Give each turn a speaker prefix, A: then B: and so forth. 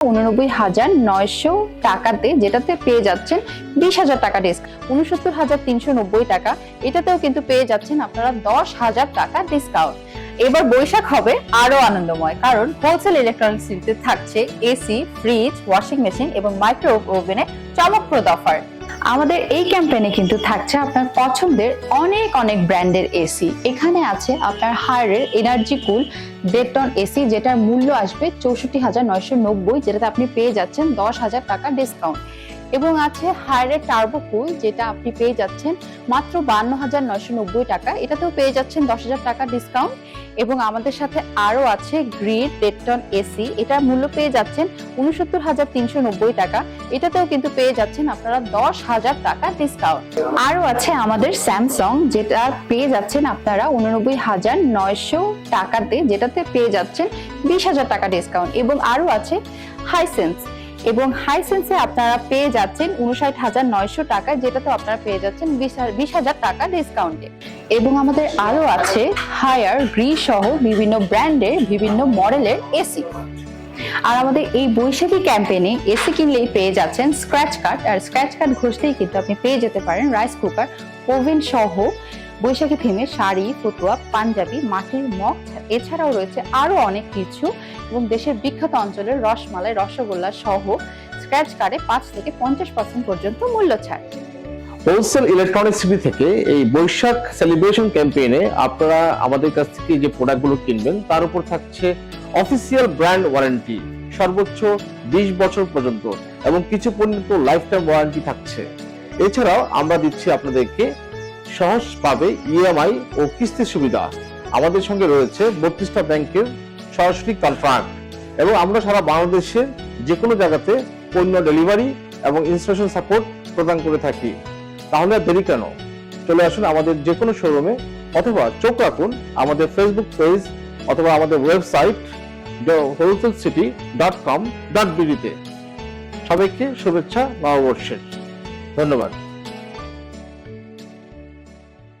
A: উননব্বই হাজার নয়শো টাকাতে যেটাতে পেয়ে যাচ্ছেন বিশ হাজার টাকা ডিস্ক। উনসত্তর হাজার তিনশো নব্বই টাকা। এটাতেও কিন্তু পেয়ে যাচ্ছেন আপনারা দশ হাজার টাকা ডিসকাউন্ট। এবার বৈশাখ হবে আরও আনন্দময়, কারণ হোলসেল ইলেকট্রনিক্সে থাকছে এসি ফ্রিজ ওয়াশিং মেশিন এবং মাইক্রো ওভেনে চমকপ্রদ অফার আমাদের এই ক্যাম্পেইনে কিন্তু থাকছে আপনার পছন্দের অনেক অনেক ব্র্যান্ডের এসি এখানে আছে আপনার হায়ারের এনার্জি কুল ডেটন এসি যেটার মূল্য আসবে চৌষট্টি হাজার নয়শো নব্বই, যেটাতে আপনি পেয়ে যাচ্ছেন দশ হাজার টাকা ডিসকাউন্ট এবং আছে হায়ারের টার্বো কুল, যেটা আপনি পেয়ে যাচ্ছেন মাত্র বান্ন হাজার নয়শো নব্বই টাকা। এটাতেও পেয়ে যাচ্ছেন দশ হাজার টাকা ডিসকাউন্ট এবং আমাদের সাথে আরও আছে গ্রিড ডেটন এসি এটার মূল্য পেয়ে যাচ্ছেন উনসত্তর হাজার তিনশো নব্বই টাকা। এটাতেও কিন্তু পেয়ে যাচ্ছেন আপনারা দশ হাজার টাকা ডিসকাউন্ট আরও আছে আমাদের স্যামসং যেটা পেয়ে যাচ্ছেন আপনারা উননব্বই হাজার নয়শো টাকাতে, যেটাতে পেয়ে যাচ্ছেন বিশ হাজার টাকা ডিসকাউন্ট এবং আরও আছে হাইসেন্স এবং হাইসেন্সে আপনারা পেয়ে যাচ্ছেন উনষাট হাজার নয়শো টাকা যেটাতে আপনারা পেয়ে যাচ্ছেন বিশ হাজার টাকা ডিসকাউন্টে এবং আমাদের আরও আছে হায়ার গ্রি সহ বিভিন্ন ব্র্যান্ডের বিভিন্ন মডেলের এসি আর আমাদের এই বৈশাখী ক্যাম্পেইনে এসি কিনলেই পেয়ে যাচ্ছেন স্ক্র্যাচ কার্ড আর স্ক্র্যাচ কার্ড ঘষতেই কিন্তু আপনি পেয়ে যেতে পারেন রাইস কুকার ওভেন সহ বৈশাখী থিমে শাড়ি, ফতুয়া, পাঞ্জাবি, মাটির মগ, এছাড়াও রয়েছে আরও অনেক কিছু এবং দেশের বিখ্যাত অঞ্চলের রসমালাই, রসগোল্লা সহ স্ক্র্যাচ কার্ডে পাঁচ থেকে পঞ্চাশ পার্সেন্ট পর্যন্ত মূল্য ছাড়।
B: হোলসেল ইলেকট্রনিক্স সিটি থেকে এই বৈশাখ সেলিব্রেশন ক্যাম্পেইনে আপনারা আমাদের কাছ থেকে যে প্রোডাক্টগুলো কিনবেন, তার উপর থাকছে অফিসিয়াল ব্র্যান্ড ওয়ারেন্টি সর্বোচ্চ বিশ বছর পর্যন্ত এবং কিছু পর্যন্ত লাইফ টাইম ওয়ারেন্টি থাকছে। এছাড়াও আমরা দিচ্ছি আপনাদেরকে সহজভাবে ইএমআই ও কিস্তির সুবিধা। আমাদের সঙ্গে রয়েছে বত্রিশটা ব্যাংকের সরাসরি কন্ট্রাক্ট এবং আমরা সারা বাংলাদেশের যে কোনো জায়গাতে পণ্য ডেলিভারি এবং ইনস্টলেশন সাপোর্ট প্রদান করে থাকি। তাহলে আর দেরি কেন? চলে আসুন আমাদের যে কোনো শোরুমে অথবা চোখ রাখুন আমাদের ফেসবুক পেজ অথবা আমাদের website wholesale city dot com dot বিডিতে সবাইকে শুভেচ্ছা, নববর্ষের। ধন্যবাদ।